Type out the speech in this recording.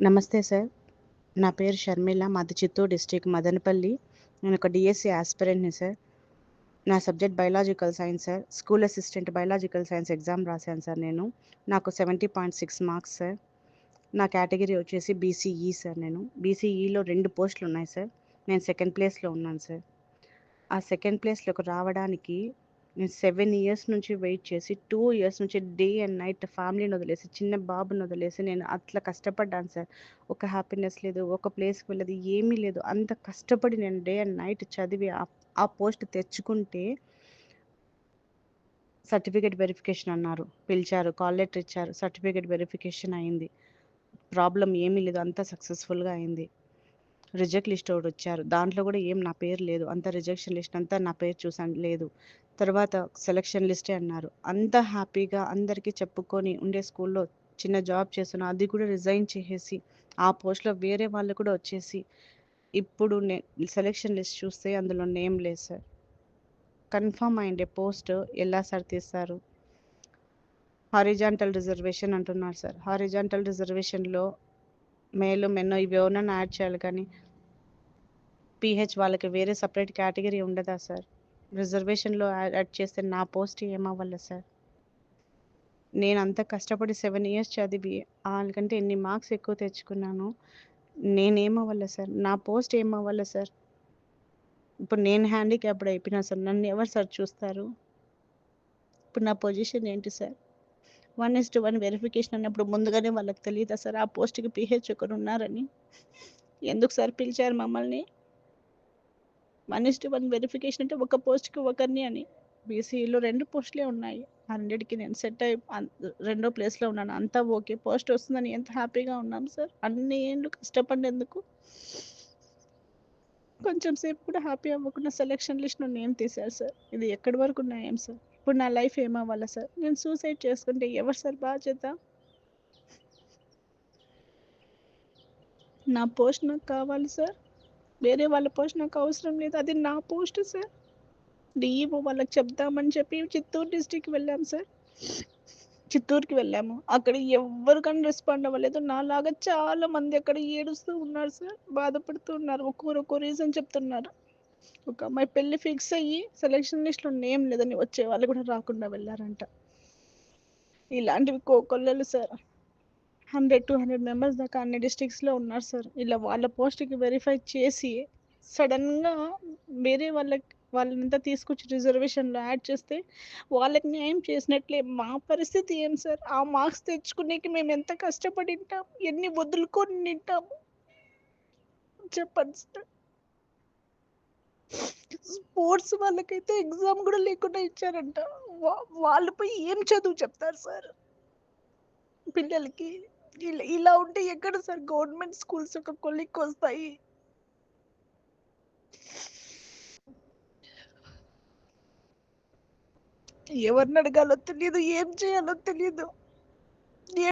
నమస్తే సార్. నా పేరు షర్మిల. మాది చిత్తూరు డిస్ట్రిక్ట్ మదనపల్లి. నేను ఒక డిఎస్సీ ఆస్పిరెంట్‌ని సార్. నా subject biological science sir. School assistant biological science exam రాశాను సార్ నేను. నాకు 70.6 మార్క్స్ సార్. నా కేటగిరీ వచ్చేసి బీసీఈ సార్ నేను. బీసీఈలో రెండు పోస్టులు ఉన్నాయి సార్. నేను సెకండ్ ప్లేస్‌లో ఉన్నాను సార్. ఆ సెకండ్ ప్లేస్‌లోకి రావడానికి నేను సెవెన్ ఇయర్స్ నుంచి వెయిట్ చేసి, టూ ఇయర్స్ నుంచి డే అండ్ నైట్ ఫ్యామిలీని వదిలేసి, చిన్న బాబుని వదిలేసి నేను అట్లా కష్టపడ్డాను సార్. ఒక హ్యాపీనెస్ లేదు, ఒక ప్లేస్‌కి వెళ్ళదు ఏమీ లేదు. అంత కష్టపడి నేను డే అండ్ నైట్ చదివి ఆ పోస్ట్ తెచ్చుకుంటే సర్టిఫికేట్ వెరిఫికేషన్ అన్నారు. పిలిచారు. కాల్ లెటర్ ఇచ్చారు. సర్టిఫికేట్ వెరిఫికేషన్ అయింది. ప్రాబ్లం ఏమీ లేదు. అంతా సక్సెస్‌ఫుల్‌గా అయింది. రిజెక్ట్ లిస్ట్ ఒకటి వచ్చారు దాంట్లో కూడా ఏం నా పేరు లేదు. అంతా రిజెక్షన్ లిస్ట్ అంతా నా పేరు చూసాను లేదు. తర్వాత సెలక్షన్ లిస్టే అన్నారు. అంత హ్యాపీగా అందరికీ చెప్పుకొని ఉండే స్కూల్‌లో చిన్న జాబ్ చేస్తున్నా. అది కూడా రిజైన్ చేసేసి, ఆ పోస్ట్‌లో వేరే వాళ్ళు కూడా వచ్చేసి, ఇప్పుడు నే సెలక్షన్ లిస్ట్ చూస్తే అందులో నేమ్ లేదు సార్. కన్ఫర్మ్ అయిండే పోస్ట్ ఎలా సార్ తీస్తారు? హారిజాంటల్ రిజర్వేషన్ అంటున్నారు సార్. హారిజాంటల్ రిజర్వేషన్‌లో మేలు మెన్నో ఇవి ఎవరైనా యాడ్ చేయాలి కానీ, పీహెచ్ వాళ్ళకి వేరే సెపరేట్ కేటగిరీ ఉండదా సార్? రిజర్వేషన్‌లో యాడ్ చేస్తే నా పోస్ట్ ఏమవ్వాలి సార్? నేను అంత కష్టపడి సెవెన్ ఇయర్స్ చదివి, వాళ్ళకంటే ఎన్ని మార్క్స్ ఎక్కువ తెచ్చుకున్నాను. నేనేమవ్వాలి సార్? నా పోస్ట్ ఏమవ్వాలి సార్? ఇప్పుడు నేను హ్యాండిక్యాప్డ్ అయిపోయినా సార్. నన్ను ఎవరు సార్ చూస్తారు? ఇప్పుడు నా పొజిషన్ ఏంటి సార్? 1:1 వెరిఫికేషన్ అన్నప్పుడు ముందుగానే వాళ్ళకి తెలియదా సార్ ఆ పోస్ట్‌కి పిహెచ్ ఒకరు ఉన్నారని ఎందుకు సార్ పిలిచారు మమ్మల్ని? 1:1 వెరిఫికేషన్ అంటే ఒక పోస్ట్‌కి ఒకరిని అని. బీసీలో రెండు పోస్టులే ఉన్నాయి. ఆ నేను సెట్ అయి రెండో ప్లేస్‌లో ఉన్నాను. అంతా ఓకే. పోస్ట్ వస్తుందని ఎంత హ్యాపీగా ఉన్నాం సార్. అన్ని ఏళ్ళు కష్టపడినందుకు. కొంచెం సేపు కూడా హ్యాపీ అవ్వకుండా సెలక్షన్ లిస్ట్‌లో నేను తీశారు సార్. ఇది ఎక్కడి వరకు న్యాయం సార్? ఇప్పుడు నా లైఫ్ ఏమవ్వాలా సార్? నేను సూసైడ్ చేసుకుంటే ఎవరు సార్ బాధ్యత? నా పోస్ట్ నాకు కావాలి సార్. వేరే వాళ్ళ పోస్ట్ నాకు అవసరం లేదు. అది నా పోస్ట్ సార్. డీఈఓ వాళ్ళకి చెప్దామని చెప్పి చిత్తూరు డిస్టిక్ వెళ్ళాం సార్. చిత్తూరుకి వెళ్ళాము. అక్కడ ఎవ్వరు కానీ రెస్పాండ్ అవ్వలేదు. నాలాగా చాలా మంది అక్కడ ఏడుస్తూ ఉన్నారు సార్. బాధపడుతూ ఉన్నారు. ఒక్కొక్కరు ఒక్కో రీజన్ చెప్తున్నారు. ఒక అమ్మాయి పెళ్ళి ఫిక్స్ అయ్యి సెలక్షన్ లిస్ట్‌లో నేమ్ లేదని వచ్చే వాళ్ళు కూడా రాకుండా వెళ్ళారంట ఇలాంటివి కోకొల్లలు సార్. 100, 200 మెంబర్స్ దాకా అన్ని డిస్ట్రిక్ట్స్‌లో ఉన్నారు సార్. ఇలా వాళ్ళ పోస్ట్‌కి వెరిఫై చేసి సడన్గా వేరే వాళ్ళకి వాళ్ళంతా తీసుకొచ్చి రిజర్వేషన్‌లో యాడ్ చేస్తే వాళ్ళకి న్యాయం చేసినట్లే మా పరిస్థితి ఏం సార్? ఆ మార్క్స్ తెచ్చుకునేకి మేము ఎంత కష్టపడింటాం? ఎన్ని వదులుకొనుంటాము? చెప్పండి సార్. స్పోర్ట్స్ వాళ్ళకైతే ఎగ్జామ్ కూడా లేకుండా ఇచ్చారంట. వా పోయి ఏం చదువు చెప్తారు సార్? పిల్లలకి. ఇలా ఇలా ఉంటే ఎక్కడ సార్ గవర్నమెంట్ స్కూల్స్ ఒక కొలిక్కొస్తాయి? ఎవరిని అడగాలో తెలియదు ఏం చేయాలో తెలియదు